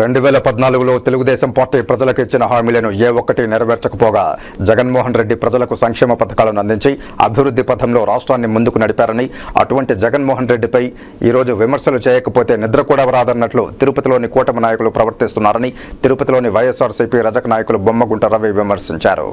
రెండు వేల పద్నాలుగులో తెలుగుదేశం పార్టీ ప్రజలకు ఇచ్చిన హామీలను ఏ ఒక్కటి నెరవేర్చకపోగా జగన్మోహన్ రెడ్డి ప్రజలకు సంక్షేమ పథకాలను అందించి అభివృద్ధి పథంలో రాష్ట్రాన్ని ముందుకు నడిపారని అటువంటి జగన్మోహన్ రెడ్డిపై ఈరోజు విమర్శలు చేయకపోతే నిద్ర కూడా రాదన్నట్లు తిరుపతిలోని కూటమి నాయకులు ప్రవర్తిస్తున్నారని తిరుపతిలోని వైఎస్ఆర్సీపీ రజక నాయకులు బొమ్మగుంట రవి విమర్శించారు.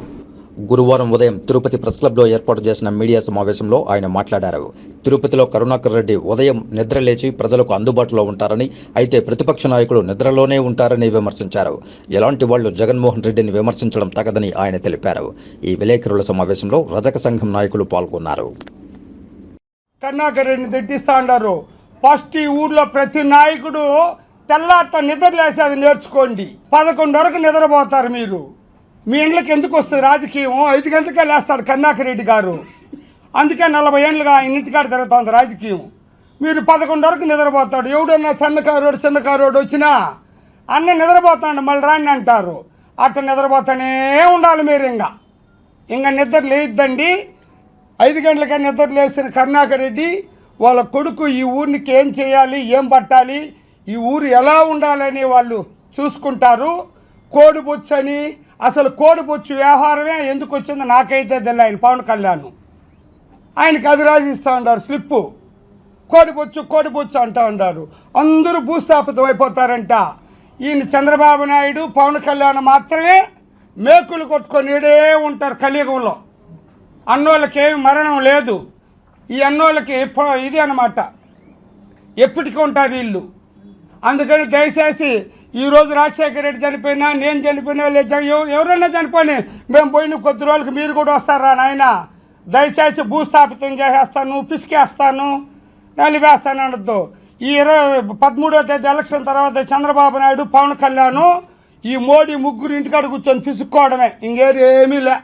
గురువారం ఉదయం తిరుపతి ప్రెస్ క్లబ్లో ఏర్పాటు చేసిన మీడియా సమావేశంలో ఆయన మాట్లాడారు. తిరుపతిలో కరుణాకర్ రెడ్డి ఉదయం నిద్ర లేచి ప్రజలకు అందుబాటులో ఉంటారని అయితే ప్రతిపక్ష నాయకులు నిద్రలోనే ఉంటారని విమర్శించారు. ఎలాంటి వాళ్ళు జగన్మోహన్ రెడ్డిని విమర్శించడం తగదని ఆయన తెలిపారు. ఈ విలేకరుల సమావేశంలో రజక సంఘం నాయకులు పాల్గొన్నారు. కరుణాకర్ రెడ్డిని తిట్టిస్తా ఉన్నారు ఫస్ట్ ఈ ఊర్లో ప్రతి నాయకుడు తెల్లారితో నిద్ర లేసేది నేర్చుకోండి. పదకొండు వరకు నిద్రపోతారు మీరు. మీ ఇండ్లకి ఎందుకు వస్తుంది రాజకీయం? ఐదు గంటలకే లేస్తాడు కరుణాకర్ గారు. అందుకే నలభై ఏళ్ళుగా ఇంటికాడ తిరుగుతుంది రాజకీయం. మీరు పదకొండు వరకు నిద్రపోతాడు. ఎవడన్నా చిన్నకారోడు చిన్నకారోడు వచ్చినా అన్న నిద్రపోతాడు మళ్ళీ రాని అంటారు. అట్ట నిద్రపోతానే ఉండాలి మీరు ఇంకా ఇంకా నిద్ర లేద్దండి ఐదు గంటలకే నిద్ర లేచిన కరుణాకర్ రెడ్డి వాళ్ళ కొడుకు ఈ ఊరికి ఏం చేయాలి ఏం పట్టాలి ఈ ఊరు ఎలా ఉండాలని వాళ్ళు చూసుకుంటారు. కోడిబొచ్చు అసలు కోడిబొచ్చు వ్యవహారమే ఎందుకు వచ్చిందో నాకైతే తెలియదు. ఆయన పవన్ కళ్యాణ్. ఆయనకి అది రాజిస్తూ ఉంటారు స్లిప్పు కోడిబొచ్చు కోడిబొచ్చు అంటూ ఉంటారు అందరూ భూస్థాపితం అయిపోతారంట. ఈయన చంద్రబాబు నాయుడు పవన్ కళ్యాణ్ మాత్రమే మేకులు కొట్టుకొని ఈడే ఉంటారు కలియుగంలో. అన్నోళ్ళకి ఏమి మరణం లేదు. ఈ అన్నోళ్ళకి పొ- ఇది అన్నమాట. ఎప్పటికీ ఉంటారు వీళ్ళు. అందుకని దయచేసి ఈరోజు రాజశేఖర రెడ్డి చనిపోయినా నేను చనిపోయినా లేదా ఎవరైనా చనిపోయినా మేము పోయిన కొద్ది రోజులకి మీరు కూడా వస్తారా నాయన? దయచేసి భూస్థాపితం చేసేస్తాను పిసికేస్తాను నలివేస్తాను అనొద్దు. ఈ ఇరవై పదమూడో తేదీ ఎలక్షన్ తర్వాత చంద్రబాబు నాయుడు పవన్ కళ్యాణ్ ఈ మోడీ ముగ్గురు ఇంటికాడ కూర్చొని పిసుక్కోవడమే. ఇంకేరు ఏమీ లే.